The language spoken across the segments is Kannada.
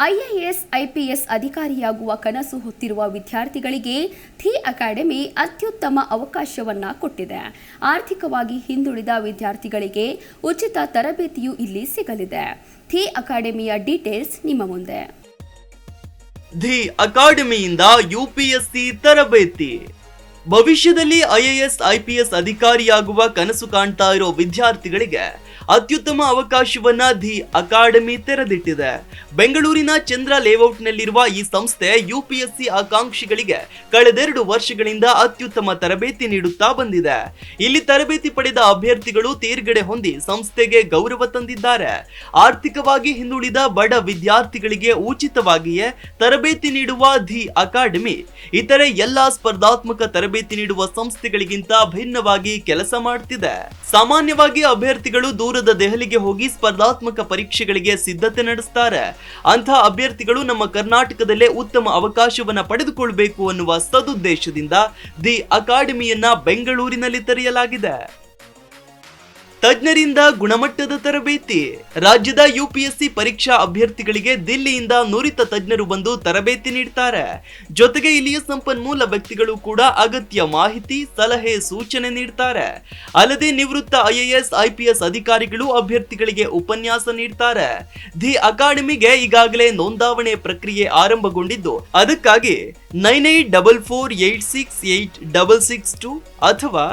ಐಎಎಸ್, ಐಪಿಎಸ್ ಅಧಿಕಾರಿಯಾಗುವ ಕನಸು ಹೊತ್ತಿರುವ ವಿದ್ಯಾರ್ಥಿಗಳಿಗೆ ಥಿ ಅಕಾಡೆಮಿ ಅತ್ಯುತ್ತಮ ಅವಕಾಶವನ್ನ ಕೊಟ್ಟಿದೆ. ಆರ್ಥಿಕವಾಗಿ ಹಿಂದುಳಿದ ವಿದ್ಯಾರ್ಥಿಗಳಿಗೆ ಉಚಿತ ತರಬೇತಿಯೂ ಇಲ್ಲಿ ಸಿಗಲಿದೆ. ಥಿ ಅಕಾಡೆಮಿಯ ಡೀಟೇಲ್ಸ್ ನಿಮ್ಮ ಮುಂದೆ. ದಿ ಅಕಾಡೆಮಿಯಿಂದ ಯುಪಿಎಸ್ಸಿ ತರಬೇತಿ. ಭವಿಷ್ಯದಲ್ಲಿ ಐಎಎಸ್, ಐಪಿಎಸ್ ಅಧಿಕಾರಿಯಾಗುವ ಕನಸು ಕಾಣ್ತಾ ಇರೋ ವಿದ್ಯಾರ್ಥಿಗಳಿಗೆ ಅತ್ಯುತ್ತಮ ಅವಕಾಶವನ್ನ ದಿ ಅಕಾಡೆಮಿ ತೆರೆದಿಟ್ಟಿದೆ. ಬೆಂಗಳೂರಿನ ಚಂದ್ರ ಲೇಔಟ್ನಲ್ಲಿರುವ ಈ ಸಂಸ್ಥೆ ಯುಪಿಎಸ್ಸಿ ಆಕಾಂಕ್ಷಿಗಳಿಗೆ ಕಳೆದೆರಡು ವರ್ಷಗಳಿಂದ ಅತ್ಯುತ್ತಮ ತರಬೇತಿ ನೀಡುತ್ತಾ ಬಂದಿದೆ. ಇಲ್ಲಿ ತರಬೇತಿ ಪಡೆದ ಅಭ್ಯರ್ಥಿಗಳು ತೇರ್ಗಡೆ ಹೊಂದಿ ಸಂಸ್ಥೆಗೆ ಗೌರವ ತಂದಿದ್ದಾರೆ. ಆರ್ಥಿಕವಾಗಿ ಹಿಂದುಳಿದ ಬಡ ವಿದ್ಯಾರ್ಥಿಗಳಿಗೆ ಉಚಿತವಾಗಿಯೇ ತರಬೇತಿ ನೀಡುವ ದಿ ಅಕಾಡೆಮಿ, ಇತರೆ ಎಲ್ಲಾ ಸ್ಪರ್ಧಾತ್ಮಕ ತರಬೇತಿ ನೀಡುವ ಸಂಸ್ಥೆಗಳಿಗಿಂತ ಭಿನ್ನವಾಗಿ ಕೆಲಸ ಮಾಡುತ್ತಿದೆ ಸಾಮಾನ್ಯವಾಗಿ ಅಭ್ಯರ್ಥಿಗಳು ದೂರದ ದೆಹಲಿಗೆ ಹೋಗಿ ಸ್ಪರ್ಧಾತ್ಮಕ ಪರೀಕ್ಷೆಗಳಿಗೆ ಸಿದ್ಧತೆ ನಡೆಸುತ್ತಾರೆ ಅಂತಹ ಅಭ್ಯರ್ಥಿಗಳು ನಮ್ಮ ಕರ್ನಾಟಕದಲ್ಲೇ ಉತ್ತಮ ಅವಕಾಶವನ್ನ ಪಡೆದುಕೊಳ್ಬೇಕು ಅನ್ನುವ ಸದುದ್ದೇಶದಿಂದ ದಿ ಅಕಾಡೆಮಿಯನ್ನ ಬೆಂಗಳೂರಿನಲ್ಲಿ ತೆರೆಯಲಾಗಿದೆ. ತಜ್ಞರಿಂದ ಗುಣಮಟ್ಟದ ತರಬೇತಿ. ರಾಜ್ಯದ ಯುಪಿಎಸ್ಸಿ ಪರೀಕ್ಷಾ ಅಭ್ಯರ್ಥಿಗಳಿಗೆ ದಿಲ್ಲಿಯಿಂದ ನುರಿತ ತಜ್ಞರು ಬಂದು ತರಬೇತಿ ನೀಡ್ತಾರೆ. ಜೊತೆಗೆ ಇಲ್ಲಿಯ ಸಂಪನ್ಮೂಲ ವ್ಯಕ್ತಿಗಳು ಕೂಡ ಅಗತ್ಯ ಮಾಹಿತಿ, ಸಲಹೆ, ಸೂಚನೆ ನೀಡುತ್ತಾರೆ ಅಲ್ಲದೆ ನಿವೃತ್ತ ಐಎಎಸ್, ಐಪಿಎಸ್ ಅಧಿಕಾರಿಗಳು ಅಭ್ಯರ್ಥಿಗಳಿಗೆ ಉಪನ್ಯಾಸ ನೀಡುತ್ತಾರೆ ದಿ ಅಕಾಡೆಮಿಗೆ ಈಗಾಗಲೇ ನೋಂದಾವಣೆ ಪ್ರಕ್ರಿಯೆ ಆರಂಭಗೊಂಡಿದ್ದು, ಅದಕ್ಕಾಗಿ nine eight double four eight six eight double six two ಅಥವಾ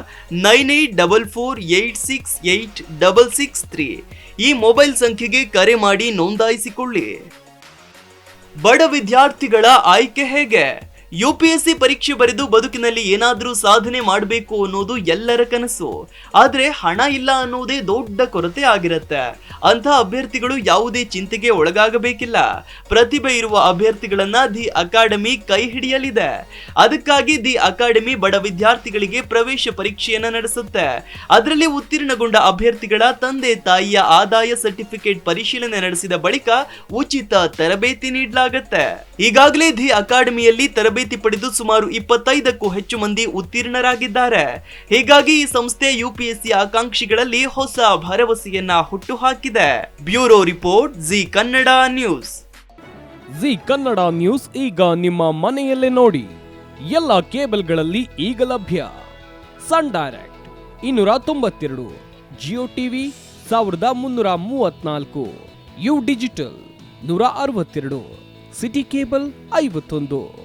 nine eight double four eight six double six three. ಈ ಮೊಬೈಲ್ ಸಂಖ್ಯೆಗೆ ಕರೆ ಮಾಡಿ ನೋಂದಾಯಿಸಿಕೊಳ್ಳಿ. ಬಡ ವಿದ್ಯಾರ್ಥಿಗಳ ಆಯ್ಕೆ ಹೇಗೆ? ಯುಪಿಎಸ್ಸಿ ಪರೀಕ್ಷೆ ಬರೆದು ಬದುಕಿನಲ್ಲಿ ಏನಾದರೂ ಸಾಧನೆ ಮಾಡಬೇಕು ಅನ್ನೋದು ಎಲ್ಲರ ಕನಸು. ಆದರೆ ಹಣ ಇಲ್ಲ ಅನ್ನೋದೇ ದೊಡ್ಡ ಕೊರತೆ ಆಗಿರುತ್ತೆ. ಅಂತ ಅಭ್ಯರ್ಥಿಗಳು ಯಾವುದೇ ಚಿಂತೆಗೆ ಒಳಗಾಗಬೇಕಿಲ್ಲ. ಪ್ರತಿಭೆ ಇರುವ ಅಭ್ಯರ್ಥಿಗಳನ್ನ ದಿ ಅಕಾಡೆಮಿ ಕೈ ಹಿಡಿಯಲಿದೆ. ಅದಕ್ಕಾಗಿ ದಿ ಅಕಾಡೆಮಿ ಬಡ ವಿದ್ಯಾರ್ಥಿಗಳಿಗೆ ಪ್ರವೇಶ ಪರೀಕ್ಷೆಯನ್ನ ನಡೆಸುತ್ತೆ. ಅದರಲ್ಲಿ ಉತ್ತೀರ್ಣಗೊಂಡ ಅಭ್ಯರ್ಥಿಗಳ ತಂದೆ ತಾಯಿಯ ಆದಾಯ ಸರ್ಟಿಫಿಕೇಟ್ ಪರಿಶೀಲನೆ ನಡೆಸಿದ ಬಳಿಕ ಉಚಿತ ತರಬೇತಿ ನೀಡಲಾಗುತ್ತೆ. ಈಗಾಗಲೇ ದಿ ಅಕಾಡೆಮಿಯಲ್ಲಿ ತರಬೇತಿ ಪಡೆದು ಸುಮಾರು ಇಪ್ಪತ್ತೈದಕ್ಕೂ ಹೆಚ್ಚು ಮಂದಿ ಉತ್ತೀರ್ಣರಾಗಿದ್ದಾರೆ. ಹೀಗಾಗಿ ಈ ಸಂಸ್ಥೆ ಯುಪಿಎಸ್ಸಿ ಆಕಾಂಕ್ಷಿಗಳಲ್ಲಿ ಹೊಸ ಭರವಸೆಯನ್ನ ಹುಟ್ಟುಹಾಕಿದೆ. Bureau report, Zee Kannada news. Zee Kannada news ಈಗ ನಿಮ್ಮ ಮನೆಯಲ್ಲೇ ನೋಡಿ. ಎಲ್ಲ ಕೇಬಲ್ಗಳಲ್ಲಿ ಈಗ ಲಭ್ಯ. ಸನ್ ಡೈರೆಕ್ಟ್ ಇನ್ನೂರ ತೊಂಬತ್ತೆರಡು, ಜಿಯೋ ಟಿವಿ ಸಾವಿರದ ಮುನ್ನೂರ ಮೂವತ್ನಾಲ್ಕು ಯು ಡಿಜಿಟಲ್ ನೂರ ಅರವತ್ತೆರಡು, ಸಿಟಿ ಕೇಬಲ್ ಐವತ್ತೊಂದು.